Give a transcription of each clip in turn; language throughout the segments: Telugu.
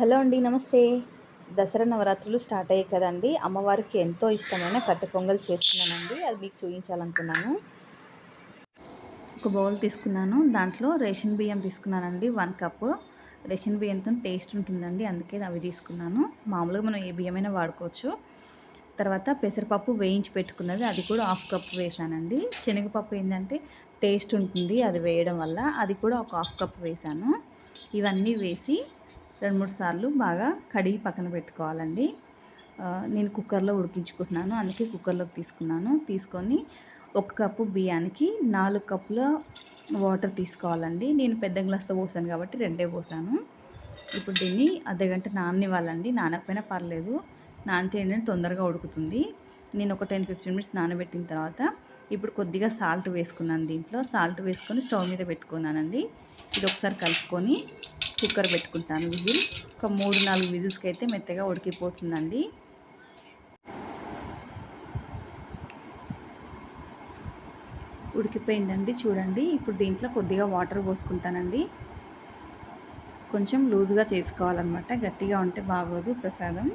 హలో అండి నమస్తే. దసరా నవరాత్రులు స్టార్ట్ అయ్యాయి కదండి. అమ్మవారికి ఎంతో ఇష్టమైన కట్టు పొంగల్ చేస్తున్నానండి. అది మీకు చూపించాలనుకున్నాను. ఒక బౌల్ తీసుకున్నాను. దాంట్లో రేషన్ బియ్యం తీసుకున్నానండి వన్ కప్. రేషన్ బియ్యంతో టేస్ట్ ఉంటుందండి అందుకే అవి తీసుకున్నాను. మామూలుగా మనం ఏ బియ్యమైనా వాడుకోవచ్చు. తర్వాత పెసరపప్పు వేయించి పెట్టుకున్నది అది కూడా హాఫ్ కప్ వేసానండి. శనగపప్పు ఏంటంటే టేస్ట్ ఉంటుంది అది వేయడం వల్ల. అది కూడా ఒక హాఫ్ కప్ వేసాను. ఇవన్నీ వేసి రెండు మూడు సార్లు బాగా కడిగి పక్కన పెట్టుకోవాలండి. నేను కుక్కర్లో ఉడికించుకుంటున్నాను. అందుకే కుక్కర్లోకి తీసుకున్నాను. తీసుకొని ఒక కప్పు బియ్యానికి నాలుగు కప్పుల వాటర్ తీసుకోవాలండి. నేను పెద్ద గ్లాస్తో పోసాను కాబట్టి రెండే పోసాను. ఇప్పుడు దీన్ని అర్ధగంట నాననివ్వాలండి. నానకపోయినా పర్లేదు. నానితే ఏంటంటే తొందరగా ఉడుకుతుంది. నేను ఒక టెన్ ఫిఫ్టీన్ మినిట్స్ నానబెట్టిన తర్వాత ఇప్పుడు కొద్దిగా సాల్ట్ వేసుకున్నాను దీంట్లో. సాల్ట్ వేసుకొని స్టవ్ మీద పెట్టుకున్నానండి. ఇది ఒకసారి కలుపుకొని కుక్కర్ పెట్టుకుంటాను విజిల్. ఒక మూడు నాలుగు విజిల్స్కి అయితే మెత్తగా ఉడికిపోతుందండి. ఉడికిపోయిందండి చూడండి. ఇప్పుడు దీంట్లో కొద్దిగా వాటర్ పోసుకుంటానండి. కొంచెం లూజ్గా చేసుకోవాలన్నమాట. గట్టిగా ఉంటే బాగోదు ప్రసాదం.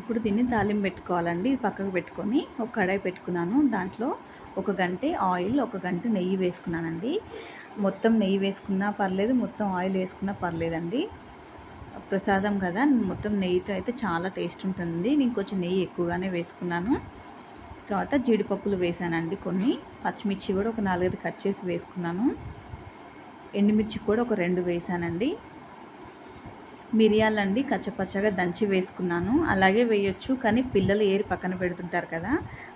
ఇప్పుడు దీన్ని తాలింపు పెట్టుకోవాలండి. పక్కకు పెట్టుకొని ఒక కడాయి పెట్టుకున్నాను దాంట్లో. ఒక గంట ఆయిల్ ఒక గంట నెయ్యి వేసుకున్నానండి. మొత్తం నెయ్యి వేసుకున్నా పర్లేదు మొత్తం ఆయిల్ వేసుకున్నా పర్లేదండి. ప్రసాదం కదా మొత్తం నెయ్యితో అయితే చాలా టేస్ట్ ఉంటుంది నేను కొంచెం నెయ్యి ఎక్కువగానే వేసుకున్నాను. తర్వాత జీడిపప్పులు వేసానండి కొన్ని. పచ్చిమిర్చి కూడా ఒక నాలుగైదు కట్ చేసి వేసుకున్నాను. ఎండుమిర్చి కూడా ఒక రెండు వేసానండి. మిరియాలండి కచ్చపచ్చగా దంచి వేసుకున్నాను. అలాగే వేయొచ్చు కానీ పిల్లలు ఏరి పక్కన పెడుతుంటారు కదా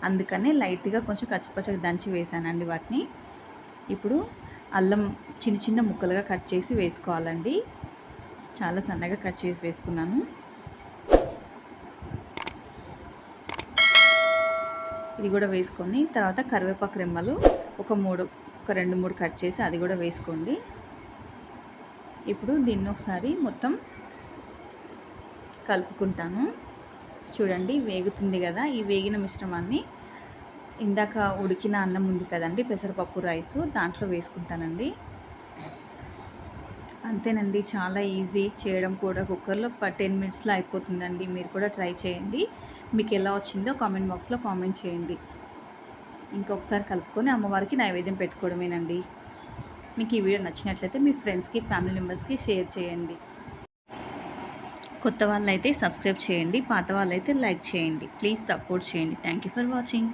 అందుకనే లైట్గా కొంచెం కచ్చపచ్చగా దంచి వేసానండి వాటిని. ఇప్పుడు అల్లం చిన్న చిన్న ముక్కలుగా కట్ చేసి వేసుకోవాలండి. చాలా సన్నగా కట్ చేసి వేసుకున్నాను. ఇది కూడా వేసుకొని తర్వాత కరివేపాకు రెమ్మలు ఒక మూడు ఒక రెండు మూడు కట్ చేసి అది కూడా వేసుకోండి. ఇప్పుడు దీన్ని ఒకసారి మొత్తం కలుపుకుంటాను. చూడండి వేగుతుంది కదా ఈ వేగిన మిశ్రమాన్ని. ఇందాక ఉడికిన అన్నం ఉంది కదండి పెసరపప్పు రైస్ దాంట్లో వేసుకుంటానండి. అంతేనండి చాలా ఈజీ చేయడం కూడా. కుక్కర్లో టెన్ మినిట్స్లో అయిపోతుందండి. మీరు కూడా ట్రై చేయండి. మీకు ఎలా వచ్చిందో కామెంట్ బాక్స్లో కామెంట్ చేయండి. ఇంకొకసారి కలుపుకొని అమ్మవారికి నైవేద్యం పెట్టుకోవడమేనండి. మీకు ఈ వీడియో నచ్చినట్లయితే మీ ఫ్రెండ్స్కి ఫ్యామిలీ మెంబర్స్కి షేర్ చేయండి. కొత్త వాళ్ళైతే సబ్స్క్రైబ్ చేయండి పాత వాళ్ళైతే లైక్ చేయండి. ప్లీజ్ సపోర్ట్ చేయండి. Thank you for watching